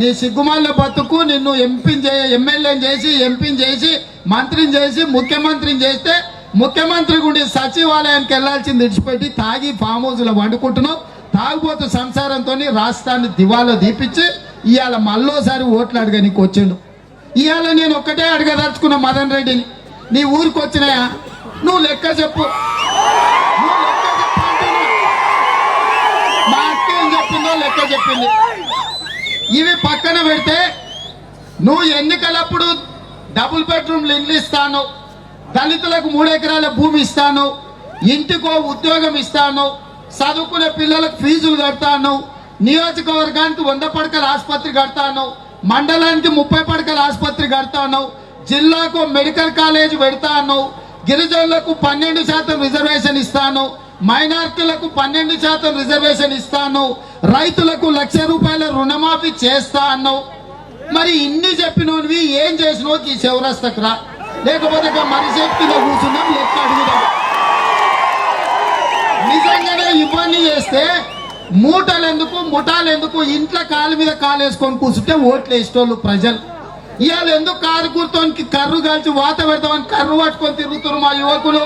నీ సిగ్గుమాల బతుకు నిన్ను ఎంపీని చే ఎమ్మెల్యేని చేసి ఎంపీని చేసి మంత్రిని చేసి ముఖ్యమంత్రిని చేస్తే ముఖ్యమంత్రి గుండి సచివాలయానికి వెళ్ళాల్సింది విడిచిపెట్టి తాగి ఫామ్ హౌస్లో వండుకుంటున్నావు. తాగుబోతు సంసారంతో రాష్ట్రాన్ని దివాలో దీపించి ఇవాళ మళ్ళోసారి ఓట్లు అడగనికి వచ్చిండు. ఇవాళ నేను ఒక్కటే అడగదలుచుకున్న మదన్ రెడ్డిని. నీ ఊరికి వచ్చినాయా? నువ్వు లెక్క చెప్పు. మా అక్క ఏం చెప్పిందో లెక్క చెప్పింది. ఇవి పక్కన పెడితే నువ్వు ఎన్నికలప్పుడు డబుల్ బెడ్రూమ్లు ఇల్లు ఇస్తాను దళితులకు మూడు ఎకరాల భూమి ఇస్తాను ఇంటికో ఉద్యోగం ఇస్తాను చదువుకునే పిల్లలకు ఫీజులు కడతాను నియోజకవర్గానికి వంద పడకల ఆసుపత్రి కడతాను మండలానికి ముప్పై పడకల ఆసుపత్రి కడతాను జిల్లాకు మెడికల్ కాలేజ్ పెడతాను గిరిజనులకు పన్నెండు శాతం రిజర్వేషన్ ఇస్తాను మైనార్టీలకు పన్నెండు శాతం రిజర్వేషన్ ఇస్తాను రైతులకు లక్ష రూపాయల రుణమాఫీ చేస్తా అన్నావు మరి ఇన్ని చెప్పినవి ఏం చేసినావు ఈ శివరస్తకు రా. లేకపోతే ఇక మరి కూర్చున్నాం లెక్క అడుగుదాం. నిజంగానే ఇవన్నీ చేస్తే మూటలు ఎందుకు ముఠాలు ఎందుకు ఇంట్లో కాలు మీద కాలు వేసుకొని కూర్చుంటే ఓట్లు వేసేటోళ్ళు ప్రజలు. ఇవాళ ఎందుకు కారు కూర్చోనికి కాల్చి వాత పెడతామని కర్రు పట్టుకొని తిరుగుతున్నారు మా యువకులు.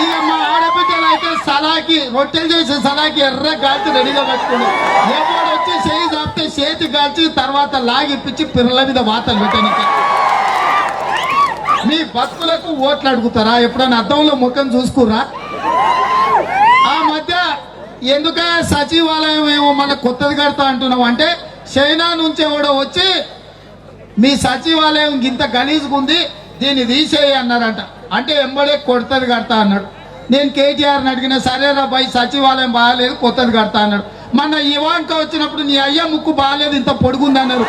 ఇక మా ఆడబిడ్డలు అయితే సలాకి రొట్టెలు చేసే సలాకి ఎర్ర కాల్చి రెడీగా పెట్టుకున్నాం ఎవడు వచ్చి చేయి చాపితే చేతి కాల్చి తర్వాత లాగిప్పించి పిల్లల మీద వాతలు పెట్టడానికి. మీ బతుకులకు ఓట్లు అడుగుతారా? ఎప్పుడైనా అద్దంలో ముఖం చూసుకురా ఆ మధ్య ఎందుక సచివాలయం ఏమో మన కొత్తది కడతా అంటున్నాం అంటే చైనా నుంచి ఎవడో వచ్చి మీ సచివాలయం ఇంత గలీజుకుంది ఉంది దీన్ని తీసేయి అన్నారంట. అంటే ఎంబడే కొత్తది కడతా అన్నాడు. నేను కేటీఆర్ని అడిగిన సరేరా బాయ్ సచివాలయం బాగాలేదు కొత్తది కడతా అన్నాడు. మన ఇవాంక వచ్చినప్పుడు నీ అయ్య ముక్కు బాగాలేదు ఇంత పొడుగుంది అన్నారు.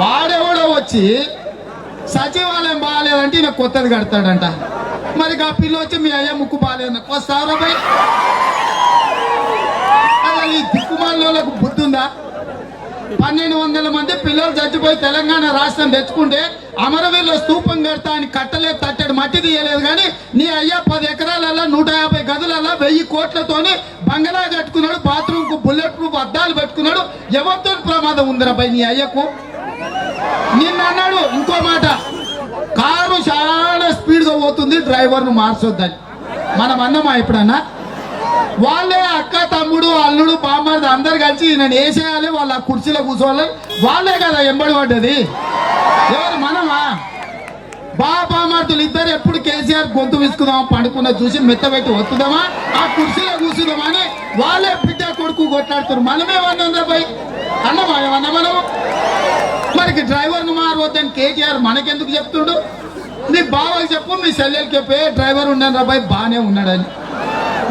వాడెవడో వచ్చి సచివాలయం బాగాలేదంటే ఈయన కొత్తది కడతాడంట. మరి ఆ పిల్ల వచ్చి మీ అయ్య ముక్కు బాగాలేదు వస్తారా బాయ్. ఈ దిక్కుమాలకు బుద్ధి ఉందా పన్నెండు వందల మంది పిల్లలు చచ్చిపోయి తెలంగాణ రాష్ట్రం తెచ్చుకుంటే అమరవీరుల స్థూపం కడతా అని కట్టలేదు తట్టడు మట్టి తీయలేదు కానీ నీ అయ్యా పది ఎకరాలల్లా నూట యాభై గదులల్లా వెయ్యి కోట్లతోని బంగళా కట్టుకున్నాడు బాత్రూమ్కు బుల్లెట్ ప్రూఫ్ అద్దాలు పెట్టుకున్నాడు. ఎవరితో ప్రమాదం ఉందిరా పై నీ అయ్యకు? నిన్న అన్నాడు ఇంకో మాట కారు చాలా స్పీడ్గా పోతుంది డ్రైవర్ను మార్చొద్దని. మనం అన్నమా ఎప్పుడన్నా వాళ్ళే అక్క తమ్ముడు అల్లుడు బామ్మది అందరు కలిసి నేను వేసేయాలి వాళ్ళ కుర్చీలో కూర్చోవాలి. వాళ్ళే కదా ఎంబడి పడ్డది ఎవరు మనమా? బా బామార్తులు ఇద్దరు ఎప్పుడు కేసీఆర్ గొంతు విసుకుందామా పండుకున్న చూసి మెత్తబెట్టి వస్తుందామా ఆ కుర్చీలో కూర్చుందామా అని వాళ్ళే బిడ్డ కొడుకు కొట్లాడుతారు మనమేమన్నా పోయి అన్నమా ఏమన్నా మనం మనకి డ్రైవర్ను మారవద్దని కేటీఆర్ మనకెందుకు చెప్తుండు? నీ బావకి చెప్పు మీ సెల్లెలకి చెప్పే డ్రైవర్ ఉన్నాను రాబాయ్ బాగానే ఉన్నాడని.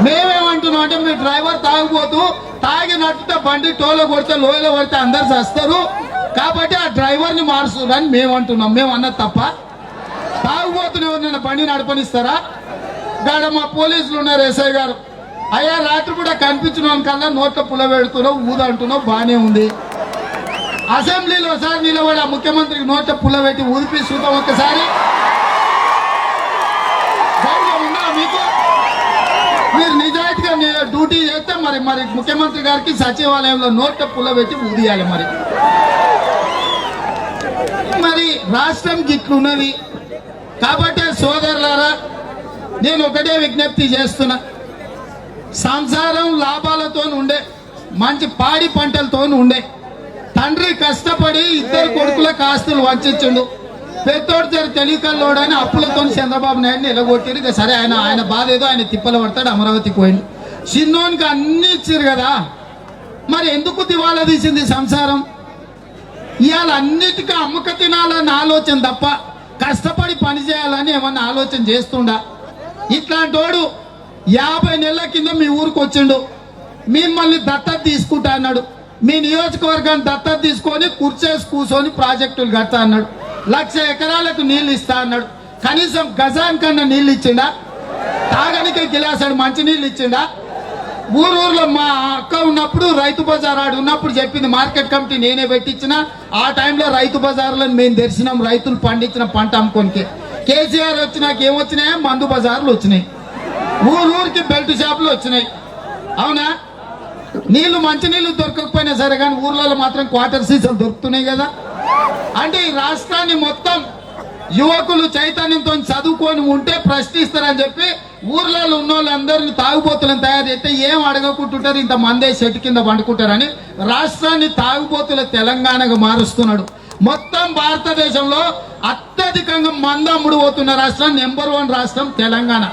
మేమేమంటున్నాం అంటే మీ డ్రైవర్ తాగిపోతూ తాగి నట్టుతే బండి టోలో కొడితే లోయలో కొడితే అందరు చేస్తారు. కాబట్టి ఆ డ్రైవర్ని మారుస్తున్నారని మేము అంటున్నాం మేము అన్నది తప్ప? తాగుబోతున్న ఎవరినైనా బండి నడపనిస్తారా? గాడ మా పోలీసులు ఉన్నారు ఎస్ఐ గారు. అయ్యా రాత్రి కూడా కనిపించిన కన్నా నోట్ల పుల్ల పెడుతున్నావు ఊదంటున్నావు బాగానే ఉంది. అసెంబ్లీలో ఒకసారి నిలబడి ఆ ముఖ్యమంత్రికి నోట్ల పుల్ల పెట్టి ఊదిపి చూద్దాం ఒక్కసారి. డ్యూటీ చేస్తే మరి మరి ముఖ్యమంత్రి గారికి సచివాలయంలో నోట్ల పుల్ల పెట్టి ఊదియాలి మరి. మరి రాష్ట్రం గిట్లున్నది. కాబట్టి సోదరులారా నేను ఒకటే విజ్ఞప్తి చేస్తున్నా. సంసారం లాభాలతో ఉండే మంచి పాడి పంటలతో ఉండే. తండ్రి కష్టపడి ఇద్దరు కొడుకులకు ఆస్తులు వంచిండు పెద్దోడు జర తెలియకల్లోడని అప్పులతో చంద్రబాబు నాయుడిని నిలగొట్టిరు ఇక సరే ఆయన ఆయన బాధ ఏదో ఆయన తిప్పలు పడతాడు అమరావతి పోయింది చిన్నోనికి అన్ని ఇచ్చారు కదా. మరి ఎందుకు దివాలా తీసింది సంసారం? ఇవాళ అన్నిటికీ అమ్మక తినాలని ఆలోచన తప్ప కష్టపడి పని చేయాలని ఏమన్నా ఆలోచన చేస్తుండా? ఇట్లాంటి వాడు యాభై నెలల కింద మీ ఊరికి వచ్చిండు. మిమ్మల్ని దత్తత తీసుకుంటా అన్నాడు. మీ నియోజకవర్గాన్ని దత్తత తీసుకొని కుర్చేసి కూర్చొని ప్రాజెక్టులు కడతా అన్నాడు. లక్ష ఎకరాలకు నీళ్ళు ఇస్తా అన్నాడు. కనీసం గజాన్ కన్నా నీళ్ళు ఇచ్చిండా? తాగనికే గిలాసాడు మంచి నీళ్ళు ఇచ్చిండా? ఊరూరులో మా అక్క ఉన్నప్పుడు రైతు బజార్ ఆడు ఉన్నప్పుడు చెప్పింది మార్కెట్ కమిటీ నేనే పెట్టించిన ఆ టైంలో రైతు బజార్లో మేము తెరిచినాం రైతులు పండించిన పంట అమ్ముకోనికి. కేసీఆర్ వచ్చినాక ఏమొచ్చినాయి? మందు బజార్లు వచ్చినాయి. ఊరూరికి బెల్ట్ షాపులు వచ్చినాయి. అవునా? నీళ్ళు మంచినీళ్ళు దొరకకపోయినా సరే కానీ ఊర్లలో మాత్రం క్వార్టర్ సీజన్ దొరుకుతున్నాయి కదా. అంటే ఈ రాష్ట్రాన్ని మొత్తం యువకులు చైతన్యంతో చదువుకొని ఉంటే ప్రశ్నిస్తారని చెప్పి ఊర్లలో ఉన్న వాళ్ళందరినీ తాగుబోతులను తయారు చేస్తే ఏం అడగకుంటుంటారు? ఇంత మందే చెట్టు కింద పండుకుంటారని రాష్ట్రాన్ని తాగుబోతుల తెలంగాణగా మారుస్తున్నాడు. మొత్తం భారతదేశంలో అత్యధికంగా మందమ్ముడు పోతున్న రాష్ట్రం నెంబర్ వన్ రాష్ట్రం తెలంగాణ.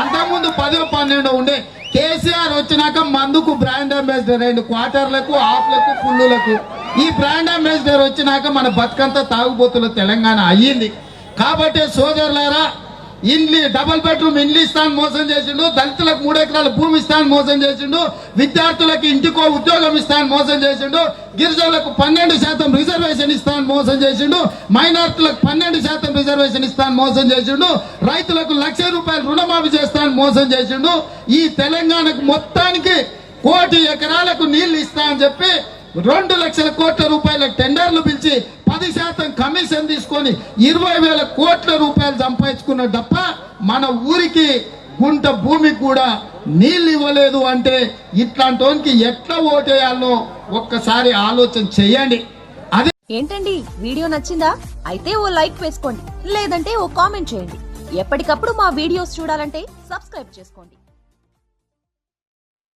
అంతకుముందు పదో పన్నెండు ఉండే కేసీఆర్ వచ్చినాక మందుకు బ్రాండ్ అంబాసిడర్ అయింది క్వార్టర్లకు ఆఫ్లకు ఫుల్లులకు. ఈ బ్రాండ్ అంబాసిడర్ వచ్చినాక మన బతుకంతా తాగుబోతుల తెలంగాణ అయ్యింది. కాబట్టి సోదరులారా ఇండ్లి డబల్ బెడ్రూమ్ ఇండ్లు ఇస్తాను మోసం చేసిండు దళితులకు మూడు ఎకరాల భూమి ఇస్తాను మోసం చేసిండు విద్యార్థులకు ఇంటికో ఉద్యోగం ఇస్తాను మోసం చేసిండు గిరిజనులకు పన్నెండు శాతం రిజర్వేషన్ ఇస్తాను మోసం చేసిండు మైనార్టీలకు పన్నెండు శాతం రిజర్వేషన్ ఇస్తాను మోసం చేసిండు రైతులకు లక్ష రూపాయలు రుణమాఫీ చేస్తాను మోసం చేసిండు ఈ తెలంగాణకు మొత్తానికి కోటి ఎకరాలకు నీళ్ళు ఇస్తా అని చెప్పి రెండు లక్షల కోట్ల రూపాయల టెండర్లు పిలిచి పది శాతం కమిషన్ తీసుకొని ఇరవై వేల కోట్ల రూపాయలు సంపాదించుకున్నాడు తప్ప మన ఊరికి గుంట భూమికి కూడా నీళ్ళు ఇవ్వలేదు అంటే ఇట్లాంటి వానికి ఎట్లా ఓటేయాలో ఒక్కసారి ఆలోచన చెయ్యండి అదే ఏంటండి? వీడియో నచ్చిందా? అయితే ఓ లైక్ వేసుకోండి. లేదంటే ఓ కామెంట్ చేయండి. ఎప్పటికప్పుడు మా వీడియోస్ చూడాలంటే సబ్స్క్రైబ్ చేసుకోండి.